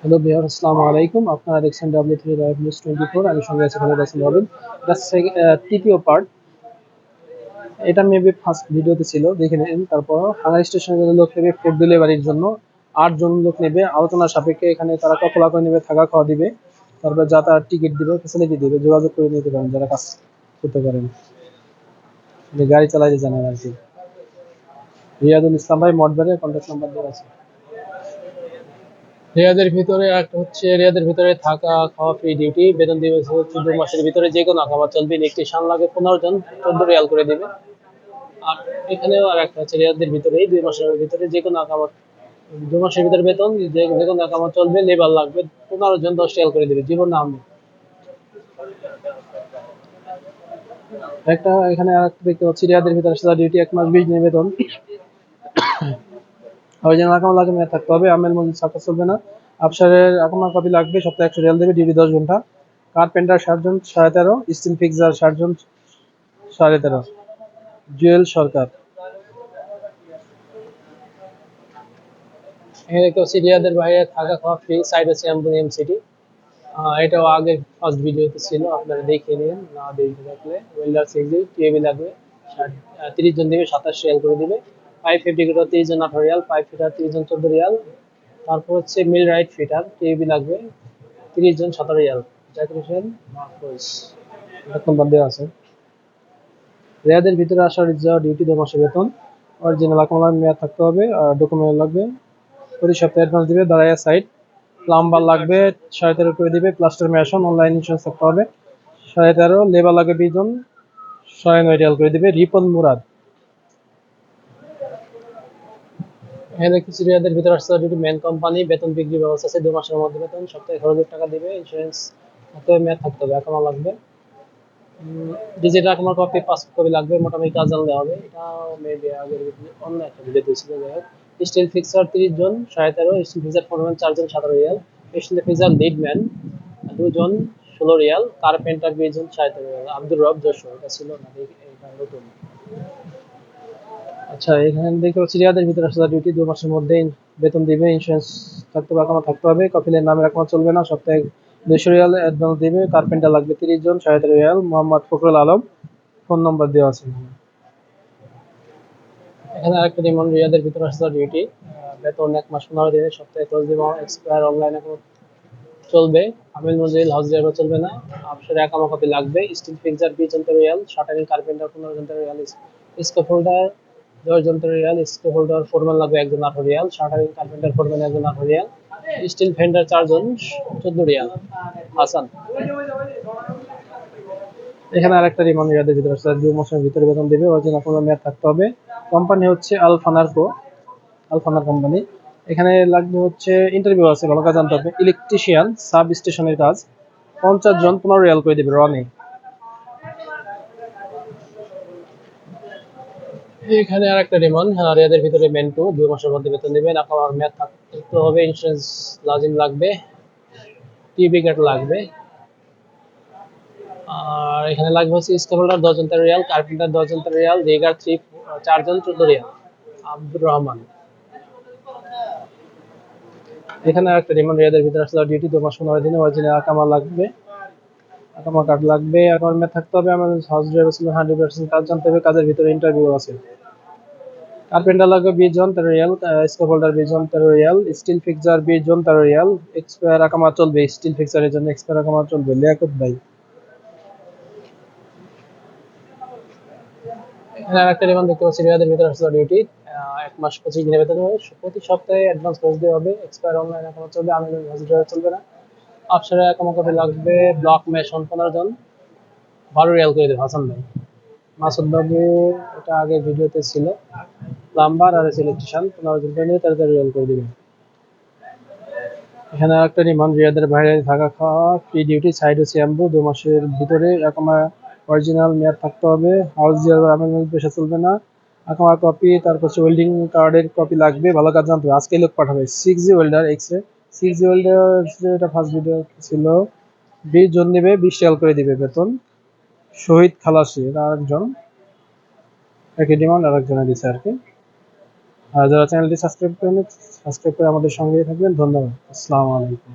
Hello Bihar আসসালামু আলাইকুম আপনারা দেখছেন W three live news twenty four আমি সঙ্গে আছি খালেদ হাসান রবিন এটা সে- আহ, তৃতীয় পার্ট এটা মেবি ফার্স্ট ভিডিওতে ছিল দেখে নিন। তারপর হাঙ্গার স্টেশনে লোক নেবে ফুড ডেলিভারির জন্য। আটজন লোক নেবে আলোচনার সাপেক্ষে এখানে তারা কপলা করে নেবে থাকা খাওয়া দিবে। তারপর যাতায়াত টিকিট দিবে ফেসিলিটি দিবে যোগাযোগ করে নিতে পারেন যারা কাজ করতে পারেন। গাড়ি চালাইতে জানেন আর কি। রিয়াদুল ইসলাম ভাই মঠবাড়ির কন্ট্যাক্ট নাম্বার দেওয়া আছে। রিয়াদের ভিতরে একটা হচ্ছে রিয়াদের ভিতরে থাকা খাওয়া ফ্রি ডিউটি বেতন দিবে হচ্ছে দু মাসের ভিতরে যে কোনো খাবার চলবে ইলেকট্রিশিয়ান লাগে পনেরো জন, চোদ্দ রিয়াল করে দিবে। আর এখানেও আর একটা হচ্ছে রিয়াদের ভিতরেই দুই মাসের ভিতরে যে কোনো খাবার দু মাসের ভিতরে বেতন, যে কোনো খাবার চলবে লেবার লাগবে, পনেরো জন, দশ রিয়াল করে দিবে, জীবন নাম একটা এখানে আর একটা দেখতে পাচ্ছি, রিয়াদের ভিতরে সাদা ডিউটি এক মাস বিশ দিনের বেতন। অরিজিনাল আকামা লাগে মেয়ে থাকতে হবে। আমেল মজুদ ছাপা চলবে না। আফসারের আকামা কপি লাগবে, সপ্তাহে একশো রিয়াল দেবে ডিউটি দশ ঘণ্টা। কার্পেন্টার ষাটজন সাড়ে তেরো। স্টিল ফিক্সার ষাটজন সাড়ে তেরো। জুয়েল সরকার। এখানে দেখতে পাচ্ছি, রিয়াদের বাইরে থাকা খাওয়া ফ্রি সাইড আছে অ্যাম্পোনিয়াম সিটি এটাও আগে ফার্স্ট ভিডিওতে ছিল, আপনারা দেখে নিন, না দেখে থাকলে। ওয়েল্ডার সিক্সি টিএবি লাগবে তিরিশ জন দেবে, সাতাশ রিয়াল করে দিবে। ফাইভ ফিফটি জন আঠারো রিয়াল ফিটার তিরিশ জন চোদ্দ রিয়াল। তারপর হচ্ছে মিল রাইট ফিটার টিএবি লাগবে তিরিশ জন সতেরো রিয়াল। নাম্বার দেওয়া আছে। রেয়াদের ভিতরে আসার ডিউটি বেতন। অরিজিনাল মেয়াদ থাকতে হবে, আর ডকুমেন্ট লাগবে। প্রতি সপ্তাহে অ্যাডভান্স দিবে, দাঁড়াইয়া সাইট প্লাম্বার লাগবে, সাড়ে তেরো করে দিবে প্লাস্টার মেশন অনলাইন ইন্স্যুরেন্স থাকতে হবে। সাড়ে তেরো লেবার লাগবে বিশ জন সাড়ে নয় রিয়াল করে দিবে, রিপন মুরাদ। এখানে দেখতেছি রিয়াদের ভিতরে আসছে দুটি মেন কোম্পানি বেতন বিক্রি ব্যবস্থা আছে, দু মাসের মধ্যে বেতন, সপ্তাহে খরচের টাকা দিবে ইন্স্যুরেন্স হাতে মেয়াদ থাকতে হবে একামা লাগবে। ডিজিটাল একামার কপি পাঁচ কপি লাগবে, মোটামুটি কাজ জানলে হবে। এটা মেবি আগের অন্য একটা ভিডিও দিয়েছিল, যাই হোক। স্টিল ফিক্সার তিরিশ জন, সাড়ে তেরো স্টিল ফিক্সার ফোরম্যান চারজন, সতেরো রিয়াল। স্টিল ফিক্সার লিডম্যান দুজন, ষোলো রিয়াল। কার্পেন্টার বিশ জন সাড়ে তেরো রিয়াল। আব্দুর রব, যশোর, এটা ছিল না এটা নতুন। আচ্ছা এখানে দেখতে পাচ্ছি রিয়াদের ভিতরে আসলে ডিউটি দু মাসের মধ্যে বেতন দিবে ইন্স্যুরেন্স থাকতে হবে, এখনও থাকতে হবে। কপিলের নামে রাখা চলবে না, সপ্তাহে দুশো রিয়াল অ্যাডভান্স দিবে। কার্পেন্টার লাগবে তিরিশ জন, সাড়ে রিয়াল। মোহাম্মদ ফখরুল আলম ফোন নম্বর দেওয়া আছে এখানে। আরেকটা যেমন রিয়াদের ভিতরে আসলে ডিউটি বেতন এক মাস পনেরো দিনে, সপ্তাহে খোঁজ দিব এক্সপায়ার অনলাইন এখন চলবে। আমিল মজিল হাউস ড্রাইভার চলবে না। আপসারে একামা কপি লাগবে। স্টিল ফিক্সার বিশ জন রিয়াল শাটারিং কার্পেন্টার পনেরো জন রিয়াল স্কোপ হোল্ডার দশ রিয়াল হোল্ডার ফোরম্যান লাগবে একজন আঠারো রিয়াল কার্পেন্টার ফোরম্যান একজন আঠারো রিয়াল স্টিল ফেন্ডার চারজন, চোদ্দ রিয়াল হাসান। এখানে আরেকটা ভিতরে আছে, দু মাসের ভিতরে বেতন দেবে অরিজিনাল কোনো মেয়াদ থাকতে হবে। কোম্পানি হচ্ছে আলফানারকো আলফানার কোম্পানি এখানে লাগবে হচ্ছে ইন্টারভিউ আছে, ভালো কাজ হবে। ইলেকট্রিশিয়ান সাব স্টেশনের কাজ, পঞ্চাশ জন, পনেরো রিয়াল করে দেবে রনে এখানে আর একটা ডিমান্ড রিয়াদের ভিতরে মেন টু দুই মাসের মধ্যে বেতন দেবেন আপনার মেয়াদ থাকতে হবে ইন্স্যুরেন্স লাজিম লাগবে টিভি কার্ড লাগবে। আর এখানে লাগবে হচ্ছে স্কেফোল্ডার দশজন তেরো রিয়াল কার্পেন্টার দশজন তেরো রিয়াল রেগার থ্রি চারজন, চোদ্দ রিয়াল আব্দুর রহমান। এখানে আর একটা ডিমান্ড রিয়াদের ভিতরে আসলে ডিউটি দু মাস পনেরো দিনে অরিজিনাল আকামা লাগবে। আকামা কার্ড লাগবে এখন মেয়াদ থাকতে হবে আমাদের হাউস ড্রাইভার ছিল হান্ড্রেড পার্সেন্ট কাজ জানতে হবে, কাজের ভিতরে ইন্টারভিউ আছে। কার্পেন্টার লাগবে বিশ জন তেরো রিয়াল স্কেফোল্ডার বিশ জন তেরো রিয়াল স্টিল ফিক্সার বিশ জন তেরো রিয়াল এক্সপায়ার আকামা চলবে স্টিল ফিক্সারের জন্য এক্সপায়ার আকামা চলবে লিয়াকত ভাই? এখানে আরেকটা রিমান্ড দেখতে পাচ্ছি, রিয়াদের ভিতরে আসলে ডিউটি এক মাস পঁচিশ দিনের হবে, প্রতি সপ্তাহে অ্যাডভান্স খরচ দেওয়া হবে এক্সপায়ার অনলাইন এখনও চলবে আমি হসপিটাল চলবে না। আফসারে একামা কপি লাগবে ব্লক মেশন পনেরো জন। বারো রিয়াল করে দেবে, হাসান ভাই। মাসুদ বাবু এটা আগে ভিডিওতে ছিল। প্লাম্বার আর ইলেকট্রিশিয়ান, পনেরো জন করে নিয়ে তেরো রিয়াল করে দেবে। এখানে একটা রিমান্ড, রিয়াদের বাইরে থাকা খাওয়া ফ্রি ডিউটি সাইড হচ্ছে অ্যাম্বু দু মাসের ভিতরে একামা অরিজিনাল মেয়াদ থাকতে হবে। হাউস ড্রাইভার আমার পেশা চলবে না। আকামা কপি তারপর হচ্ছে ওয়েল্ডিং কার্ডের কপি লাগবে। ভালো কাজ জানতে হবে। আজকে লোক পাঠাবে। Six G welder X ray six এটা ফার্স্ট ভিডিও ছিল, বিশ জন নেবে, বিশ রিয়াল করে দিবে বেতন। শহীদ খালাসি, এটা আরেকজন। একই ডিমান্ড আরেকজনে দিছে আর কি। আর যারা চ্যানেলটি সাবস্ক্রাইব করেন সাবস্ক্রাইব করে আমাদের সঙ্গেই থাকবেন। ধন্যবাদ। আসসালামু আলাইকুম।